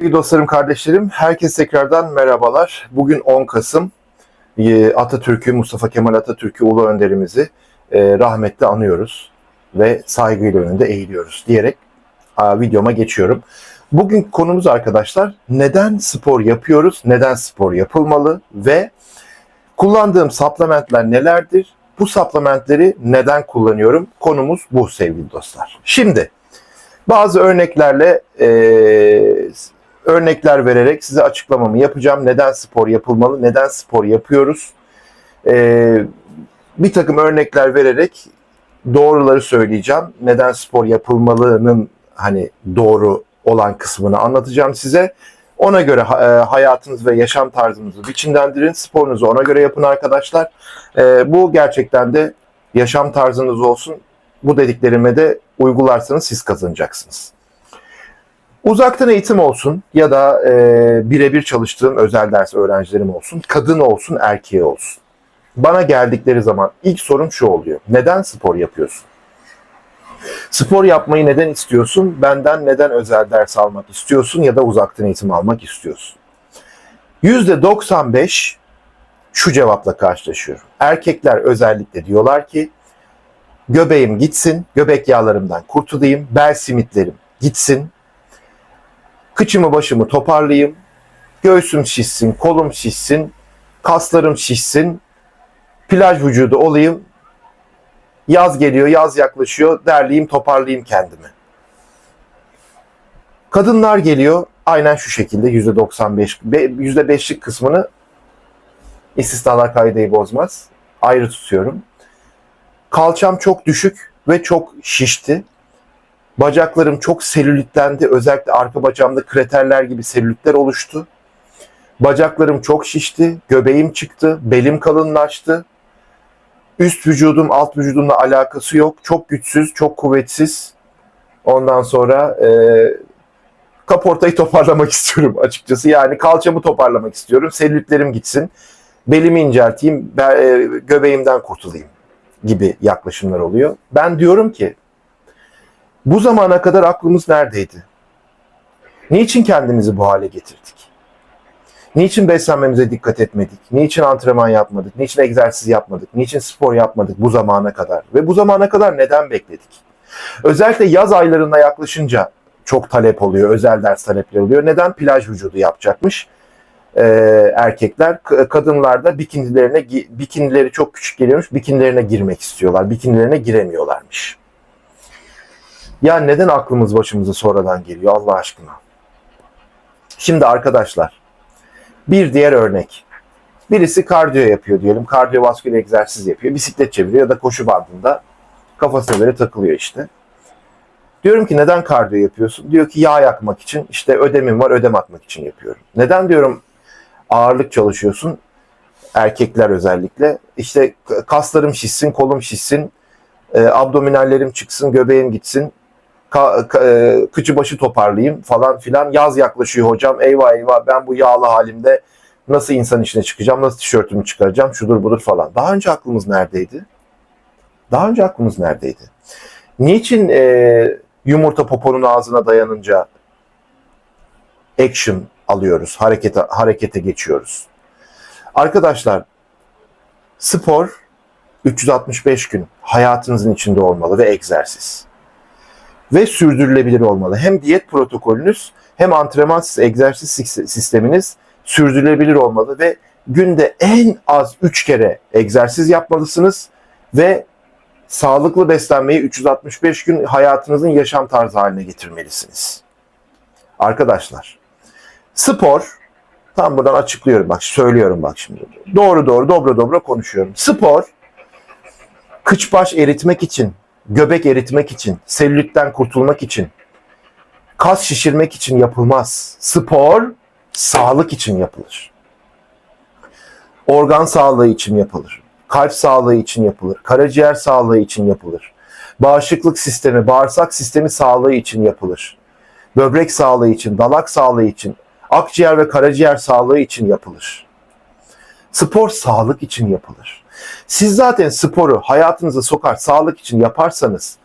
Sevgili dostlarım, kardeşlerim, herkes tekrardan merhabalar. Bugün 10 Kasım, Ee, Atatürk'ü, Mustafa Kemal Atatürk'ü, Ulu Önderimizi e, rahmetle anıyoruz ve saygıyla önünde eğiliyoruz diyerek videoma geçiyorum. Bugün konumuz arkadaşlar, neden spor yapıyoruz, neden spor yapılmalı ve kullandığım supplementler nelerdir, bu supplementleri neden kullanıyorum? Konumuz bu sevgili dostlar. Şimdi bazı örneklerle e, örnekler vererek size açıklamamı yapacağım. Neden spor yapılmalı, neden spor yapıyoruz? E, bir takım örnekler vererek doğruları söyleyeceğim. Neden spor yapılmalının hani doğru olan kısmını anlatacağım size. Ona göre e, hayatınız ve yaşam tarzınızı biçimlendirin. Sporunuzu ona göre yapın arkadaşlar. E, bu gerçekten de yaşam tarzınız olsun. Bu dediklerime de uygularsanız siz kazanacaksınız. Uzaktan eğitim olsun ya da e, birebir çalıştığım özel ders öğrencilerim olsun, kadın olsun, erkeği olsun. Bana geldikleri zaman ilk sorum şu oluyor. Neden spor yapıyorsun? Spor yapmayı neden istiyorsun? Benden neden özel ders almak istiyorsun ya da uzaktan eğitim almak istiyorsun? %95 şu cevapla karşılaşıyorum. Erkekler özellikle diyorlar ki göbeğim gitsin, göbek yağlarımdan kurtulayım, bel simitlerim gitsin, kıçımı başımı toparlayayım, göğsüm şişsin, kolum şişsin, kaslarım şişsin, plaj vücudu olayım, yaz geliyor, yaz yaklaşıyor, derleyeyim, toparlayayım kendimi. Kadınlar geliyor, aynen şu şekilde %95, %5'lik kısmını istisnalar kaideyi bozmaz. Ayrı tutuyorum. Kalçam çok düşük ve çok şişti. Bacaklarım çok selülitlendi. Özellikle arka bacağımda kreterler gibi selülitler oluştu. Bacaklarım çok şişti. Göbeğim çıktı. Belim kalınlaştı. Üst vücudum alt vücudumla alakası yok. Çok güçsüz, çok kuvvetsiz. Ondan sonra e, kaportayı toparlamak istiyorum açıkçası. Yani kalçamı toparlamak istiyorum. Selülitlerim gitsin. Belimi incelteyim. e, göbeğimden kurtulayım gibi yaklaşımlar oluyor. Ben diyorum ki bu zamana kadar aklımız neredeydi? Niçin kendimizi bu hale getirdik? Niçin beslenmemize dikkat etmedik? Niçin antrenman yapmadık? Niçin egzersiz yapmadık? Niçin spor yapmadık bu zamana kadar? Ve bu zamana kadar neden bekledik? Özellikle yaz aylarına yaklaşınca çok talep oluyor, özel ders talepleri oluyor. Neden plaj vücudu yapacakmış? Ee, erkekler, kadınlar da bikinilerine, bikinileri çok küçük geliyormuş, bikinilerine girmek istiyorlar, bikinilerine giremiyorlarmış. Ya neden aklımız başımıza sonradan geliyor Allah aşkına? Şimdi arkadaşlar bir diğer örnek. Birisi kardiyo yapıyor diyelim. Kardiyovasküler egzersiz yapıyor. Bisiklet çeviriyor ya da koşu bandında kafasına böyle takılıyor işte. Diyorum ki neden kardiyo yapıyorsun? Diyor ki yağ yakmak için. İşte ödemim var ödem atmak için yapıyorum. Neden diyorum ağırlık çalışıyorsun? Erkekler özellikle. İşte kaslarım şişsin, kolum şişsin, e, abdominallerim çıksın, göbeğim gitsin, ka, ka, e, kıçı başı toparlayayım falan filan. Yaz yaklaşıyor hocam. Eyvah eyvah ben bu yağlı halimde nasıl insan içine çıkacağım, nasıl tişörtümü çıkaracağım, şudur budur falan. Daha önce aklımız neredeydi? Daha önce aklımız neredeydi? Niçin e, yumurta poponun ağzına dayanınca action alıyoruz, harekete harekete geçiyoruz? Arkadaşlar, spor 365 gün hayatınızın içinde olmalı ve egzersiz ve sürdürülebilir olmalı. Hem diyet protokolünüz hem antrenman egzersiz sisteminiz sürdürülebilir olmalı ve günde en az 3 kere egzersiz yapmalısınız ve sağlıklı beslenmeyi 365 gün hayatınızın yaşam tarzı haline getirmelisiniz. Arkadaşlar, spor tam buradan açıklıyorum bak söylüyorum bak şimdi. Doğru doğru dobra dobra konuşuyorum. Spor kıç baş eritmek için göbek eritmek için, selülitten kurtulmak için, kas şişirmek için yapılmaz. Spor sağlık için yapılır. Organ sağlığı için yapılır. Kalp sağlığı için yapılır. Karaciğer sağlığı için yapılır. Bağışıklık sistemi, bağırsak sistemi sağlığı için yapılır. Böbrek sağlığı için, dalak sağlığı için, akciğer ve karaciğer sağlığı için yapılır. Spor sağlık için yapılır. Siz zaten sporu hayatınıza sokar, sağlık için yaparsanız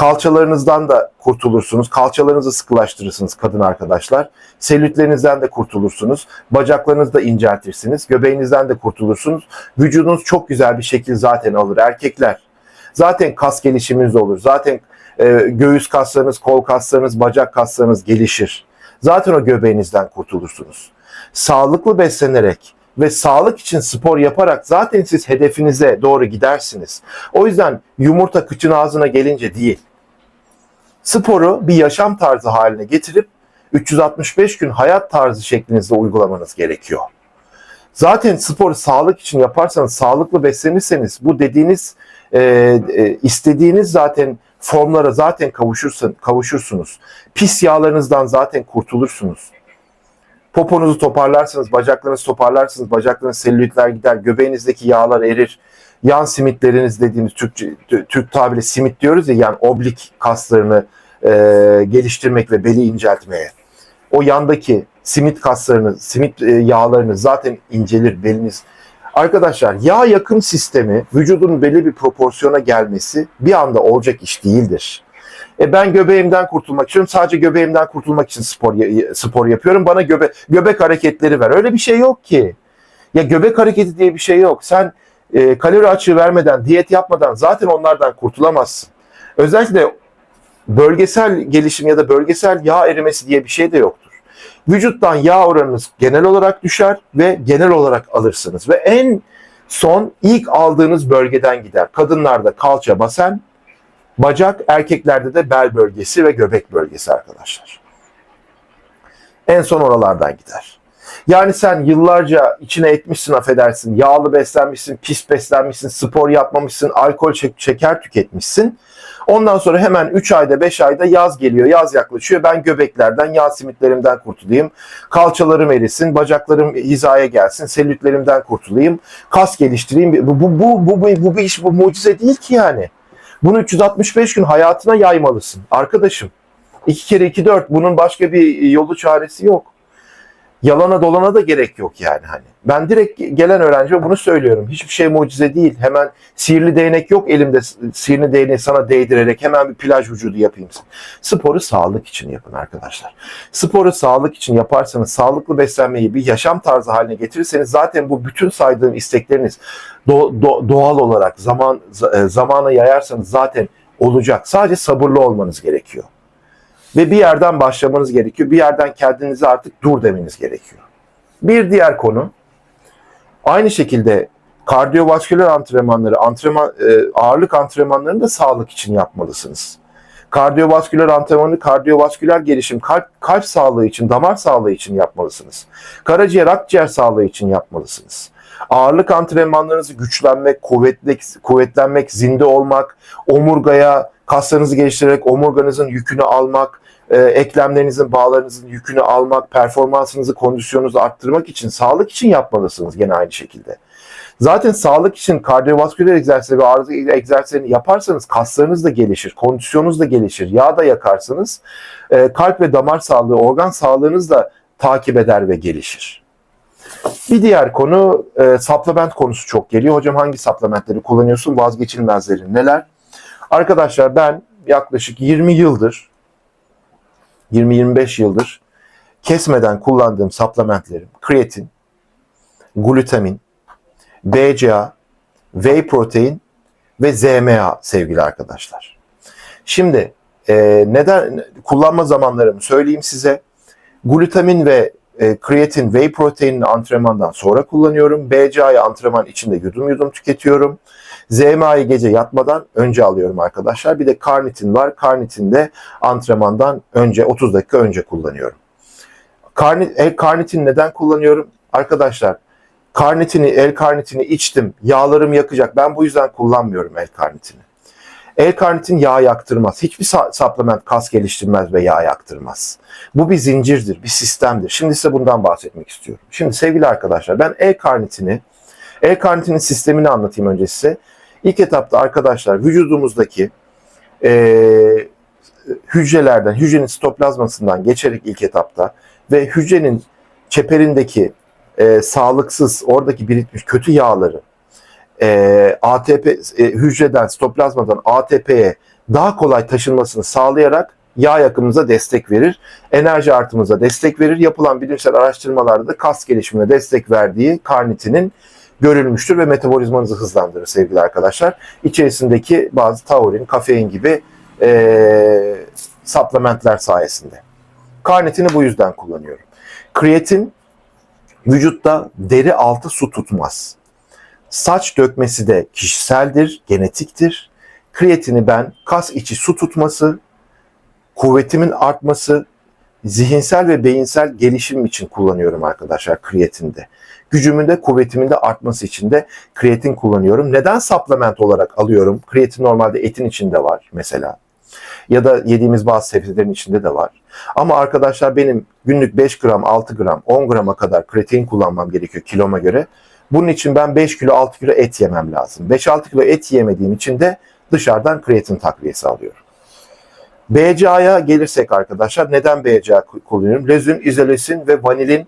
Kalçalarınızdan da kurtulursunuz. Kalçalarınızı sıkılaştırırsınız kadın arkadaşlar. Selülitlerinizden de kurtulursunuz. Bacaklarınızı da inceltirsiniz. Göbeğinizden de kurtulursunuz. Vücudunuz çok güzel bir şekil zaten alır. Erkekler zaten kas gelişiminiz olur. Zaten e, göğüs kaslarınız, kol kaslarınız, bacak kaslarınız gelişir. Zaten o göbeğinizden kurtulursunuz. Sağlıklı beslenerek ve sağlık için spor yaparak zaten siz hedefinize doğru gidersiniz. O yüzden yumurta kıçın ağzına gelince değil. Sporu bir yaşam tarzı haline getirip 365 gün hayat tarzı şeklinizde uygulamanız gerekiyor. Zaten sporu sağlık için yaparsanız, sağlıklı beslenirseniz bu dediğiniz e, e, istediğiniz zaten formlara zaten kavuşursun, kavuşursunuz. Pis yağlarınızdan zaten kurtulursunuz. Poponuzu toparlarsınız, bacaklarınızı toparlarsınız, bacaklarınız selülitler gider, göbeğinizdeki yağlar erir. Yan simitleriniz dediğimiz Türk, Türk tabiri simit diyoruz ya yani oblik kaslarını e, geliştirmek ve beli inceltmeye. O yandaki simit kaslarını, simit e, yağlarını zaten incelir beliniz. Arkadaşlar yağ yakım sistemi vücudun belli bir proporsiyona gelmesi bir anda olacak iş değildir. E ben göbeğimden kurtulmak istiyorum. Sadece göbeğimden kurtulmak için spor spor yapıyorum. Bana göbe göbek hareketleri ver. Öyle bir şey yok ki. Ya göbek hareketi diye bir şey yok. Sen e, kalori açığı vermeden, diyet yapmadan zaten onlardan kurtulamazsın. Özellikle bölgesel gelişim ya da bölgesel yağ erimesi diye bir şey de yoktur. Vücuttan yağ oranınız genel olarak düşer ve genel olarak alırsınız. Ve en son ilk aldığınız bölgeden gider. Kadınlarda kalça basen, bacak, erkeklerde de bel bölgesi ve göbek bölgesi arkadaşlar. En son oralardan gider. Yani sen yıllarca içine etmişsin affedersin, yağlı beslenmişsin, pis beslenmişsin, spor yapmamışsın, alkol şeker tüketmişsin. Ondan sonra hemen 3 ayda 5 ayda yaz geliyor, yaz yaklaşıyor. Ben göbeklerden, yağ simitlerimden kurtulayım. Kalçalarım erisin, bacaklarım hizaya gelsin, selülitlerimden kurtulayım. Kas geliştireyim. Bu, bu, bu, bu, bu, bu bir iş, bu mucize değil ki yani. Bunu 365 gün hayatına yaymalısın arkadaşım. 2 kere 2 4 bunun başka bir yolu çaresi yok yalana dolana da gerek yok yani hani. Ben direkt gelen öğrencime bunu söylüyorum. Hiçbir şey mucize değil. Hemen sihirli değnek yok elimde sihirli değneği sana değdirerek hemen bir plaj vücudu yapayım. Sporu sağlık için yapın arkadaşlar. Sporu sağlık için yaparsanız, sağlıklı beslenmeyi bir yaşam tarzı haline getirirseniz zaten bu bütün saydığım istekleriniz do, do, doğal olarak zaman e, zamana yayarsanız zaten olacak. Sadece sabırlı olmanız gerekiyor. Ve bir yerden başlamanız gerekiyor. Bir yerden kendinize artık dur demeniz gerekiyor. Bir diğer konu aynı şekilde kardiyovasküler antrenmanları, antrenman, e, ağırlık antrenmanlarını da sağlık için yapmalısınız. Kardiyovasküler antrenmanı, kardiyovasküler gelişim, kalp, kalp sağlığı için, damar sağlığı için yapmalısınız. Karaciğer, akciğer sağlığı için yapmalısınız. Ağırlık antrenmanlarınızı güçlenmek, kuvvetlik, kuvvetlenmek, zinde olmak, omurgaya, kaslarınızı geliştirerek omurganızın yükünü almak, e, eklemlerinizin, bağlarınızın yükünü almak, performansınızı, kondisyonunuzu arttırmak için, sağlık için yapmalısınız gene aynı şekilde. Zaten sağlık için kardiyovasküler egzersiz ve ağrı egzersizlerini yaparsanız kaslarınız da gelişir, kondisyonunuz da gelişir, yağ da yakarsanız e, kalp ve damar sağlığı, organ sağlığınız da takip eder ve gelişir. Bir diğer konu e, supplement konusu çok geliyor. Hocam hangi supplementleri kullanıyorsun? Vazgeçilmezleri neler? Arkadaşlar ben yaklaşık 20 yıldır 20-25 yıldır kesmeden kullandığım supplementlerim kreatin, glutamin, BCA, whey protein ve ZMA sevgili arkadaşlar. Şimdi e, neden kullanma zamanlarımı söyleyeyim size. Glutamin ve e, kreatin, whey proteinini antrenmandan sonra kullanıyorum. BCA'yı antrenman içinde yudum yudum tüketiyorum. ZMA'yı gece yatmadan önce alıyorum arkadaşlar. Bir de karnitin var. Karnitin de antrenmandan önce 30 dakika önce kullanıyorum. Karnit, el karnitin neden kullanıyorum? Arkadaşlar karnitini, el karnitini içtim. Yağlarım yakacak. Ben bu yüzden kullanmıyorum el karnitini. L-karnitin yağ yaktırmaz. Hiçbir supplement kas geliştirmez ve yağ yaktırmaz. Bu bir zincirdir, bir sistemdir. Şimdi size bundan bahsetmek istiyorum. Şimdi sevgili arkadaşlar ben L-karnitini, L-karnitinin sistemini anlatayım önce size. İlk etapta arkadaşlar vücudumuzdaki e, hücrelerden, hücrenin sitoplazmasından geçerek ilk etapta ve hücrenin çeperindeki e, sağlıksız, oradaki birikmiş kötü yağları e, ATP e, hücreden, sitoplazmadan ATP'ye daha kolay taşınmasını sağlayarak yağ yakımımıza destek verir. Enerji artımıza destek verir. Yapılan bilimsel araştırmalarda da kas gelişimine destek verdiği karnitinin görülmüştür ve metabolizmanızı hızlandırır sevgili arkadaşlar. İçerisindeki bazı taurin, kafein gibi e, supplementler sayesinde. Karnitini bu yüzden kullanıyorum. Kreatin vücutta deri altı su tutmaz. Saç dökmesi de kişiseldir, genetiktir. Kreatini ben kas içi su tutması, kuvvetimin artması, zihinsel ve beyinsel gelişim için kullanıyorum arkadaşlar kreatinde. Gücümün de kuvvetimin de artması için de kreatin kullanıyorum. Neden supplement olarak alıyorum? Kreatin normalde etin içinde var mesela. Ya da yediğimiz bazı sebzelerin içinde de var. Ama arkadaşlar benim günlük 5 gram, 6 gram, 10 grama kadar kreatin kullanmam gerekiyor kiloma göre. Bunun için ben 5 kilo, 6 kilo et yemem lazım. 5-6 kilo et yemediğim için de dışarıdan kreatin takviyesi alıyorum. BCA'ya gelirsek arkadaşlar neden BCA kullanıyorum? Lezin, izolesin ve vanilin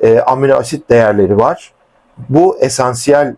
e, amino asit değerleri var. Bu esansiyel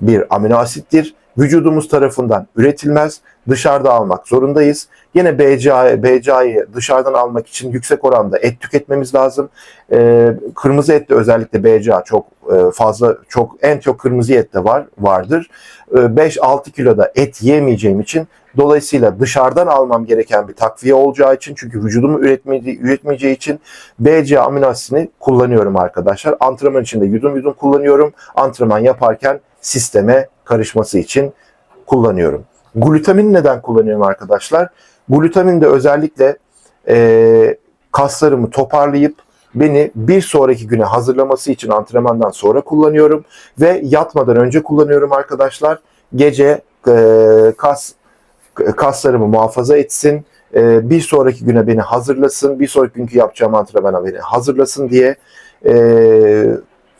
bir amino asittir. Vücudumuz tarafından üretilmez. Dışarıda almak zorundayız. Yine BCA, BCA'yı dışarıdan almak için yüksek oranda et tüketmemiz lazım. E, kırmızı ette özellikle BCA çok e, fazla, çok en çok kırmızı ette var vardır. E, 5-6 kiloda et yemeyeceğim için Dolayısıyla dışarıdan almam gereken bir takviye olacağı için çünkü vücudumu üretmeyeceği, üretmeyeceği için BC amino kullanıyorum arkadaşlar. Antrenman içinde yudum yudum kullanıyorum. Antrenman yaparken sisteme karışması için kullanıyorum. Glutamin neden kullanıyorum arkadaşlar? Glutamin de özellikle e, kaslarımı toparlayıp beni bir sonraki güne hazırlaması için antrenmandan sonra kullanıyorum ve yatmadan önce kullanıyorum arkadaşlar. Gece e, kas kaslarımı muhafaza etsin, e, bir sonraki güne beni hazırlasın, bir sonraki günkü yapacağım antrenmana beni hazırlasın diye e,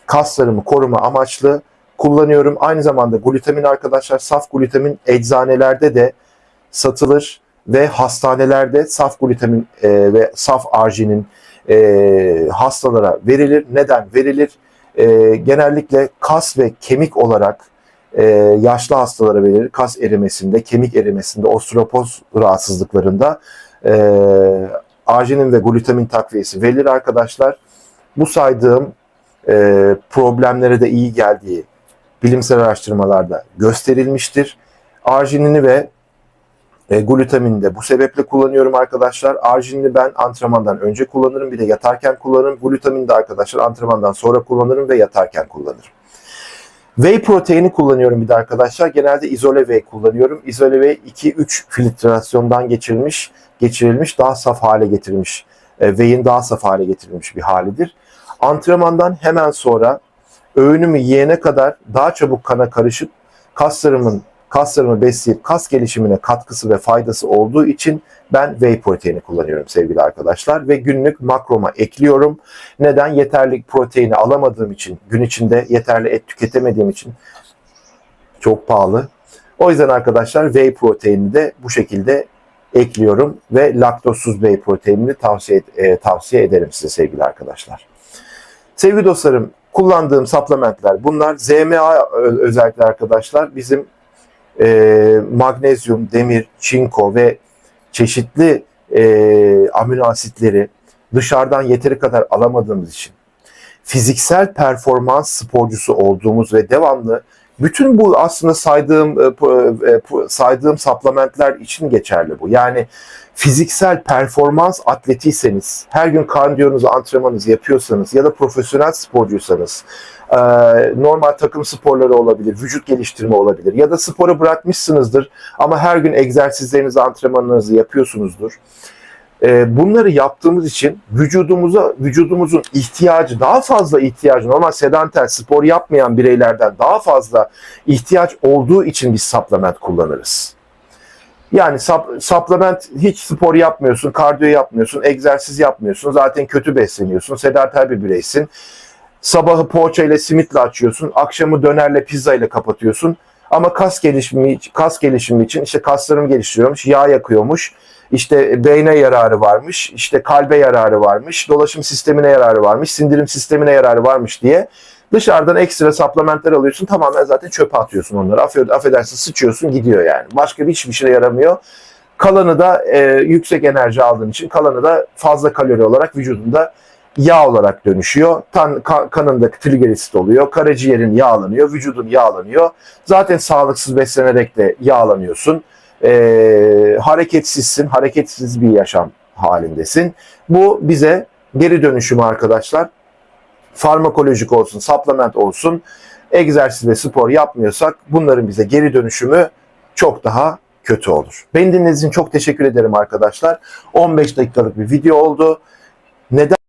kaslarımı koruma amaçlı kullanıyorum. Aynı zamanda glutamin arkadaşlar saf glutamin eczanelerde de satılır ve hastanelerde saf glutamin e, ve saf arginin hastalara verilir. Neden verilir? genellikle kas ve kemik olarak e, yaşlı hastalara verilir. Kas erimesinde, kemik erimesinde, osteoporoz rahatsızlıklarında e, arginin ve glutamin takviyesi verilir arkadaşlar. Bu saydığım e, problemlere de iyi geldiği bilimsel araştırmalarda gösterilmiştir. Arginini ve e, glutamini de bu sebeple kullanıyorum arkadaşlar. Arginini ben antrenmandan önce kullanırım bir de yatarken kullanırım. Glutamini de arkadaşlar antrenmandan sonra kullanırım ve yatarken kullanırım. Whey proteini kullanıyorum bir de arkadaşlar. Genelde izole whey kullanıyorum. İzole whey 2-3 filtrasyondan geçirilmiş, geçirilmiş, daha saf hale getirilmiş. E, whey'in daha saf hale getirilmiş bir halidir. Antrenmandan hemen sonra öğünümü yiyene kadar daha çabuk kana karışıp kaslarımın kaslarımı besleyip kas gelişimine katkısı ve faydası olduğu için ben whey proteini kullanıyorum sevgili arkadaşlar ve günlük makroma ekliyorum. Neden? Yeterli proteini alamadığım için, gün içinde yeterli et tüketemediğim için çok pahalı. O yüzden arkadaşlar whey proteini de bu şekilde ekliyorum ve laktozsuz whey proteinini tavsiye, e, tavsiye ederim size sevgili arkadaşlar. Sevgili dostlarım kullandığım supplementler bunlar. ZMA özellikle arkadaşlar bizim e, magnezyum, demir, çinko ve çeşitli e, amino asitleri dışarıdan yeteri kadar alamadığımız için fiziksel performans sporcusu olduğumuz ve devamlı bütün bu aslında saydığım e, e, saydığım supplementler için geçerli bu. Yani fiziksel performans atletiyseniz, her gün kardiyonuzu, antrenmanınızı yapıyorsanız ya da profesyonel sporcuysanız, e, normal takım sporları olabilir, vücut geliştirme olabilir ya da sporu bırakmışsınızdır ama her gün egzersizlerinizi, antrenmanlarınızı yapıyorsunuzdur. E, bunları yaptığımız için vücudumuza vücudumuzun ihtiyacı daha fazla ihtiyacı normal sedanter spor yapmayan bireylerden daha fazla ihtiyaç olduğu için biz supplement kullanırız. Yani supplement hiç spor yapmıyorsun, kardiyo yapmıyorsun, egzersiz yapmıyorsun. Zaten kötü besleniyorsun. Sedanter bir bireysin. Sabahı poğaça ile simitle açıyorsun. Akşamı dönerle pizza ile kapatıyorsun. Ama kas gelişimi kas gelişimi için işte kaslarım geliştiriyormuş, yağ yakıyormuş. İşte beyne yararı varmış, işte kalbe yararı varmış, dolaşım sistemine yararı varmış, sindirim sistemine yararı varmış diye dışarıdan ekstra supplementler alıyorsun. Tamamen zaten çöpe atıyorsun onları. Affedersin sıçıyorsun gidiyor yani. Başka bir hiçbir şey yaramıyor. Kalanı da e, yüksek enerji aldığın için kalanı da fazla kalori olarak vücudunda yağ olarak dönüşüyor. Tan, ka- kanında trigliserit oluyor. Karaciğerin yağlanıyor. Vücudun yağlanıyor. Zaten sağlıksız beslenerek de yağlanıyorsun. E, hareketsizsin. Hareketsiz bir yaşam halindesin. Bu bize geri dönüşümü arkadaşlar farmakolojik olsun, supplement olsun, egzersiz ve spor yapmıyorsak bunların bize geri dönüşümü çok daha kötü olur. Beni dinlediğiniz için çok teşekkür ederim arkadaşlar. 15 dakikalık bir video oldu. Neden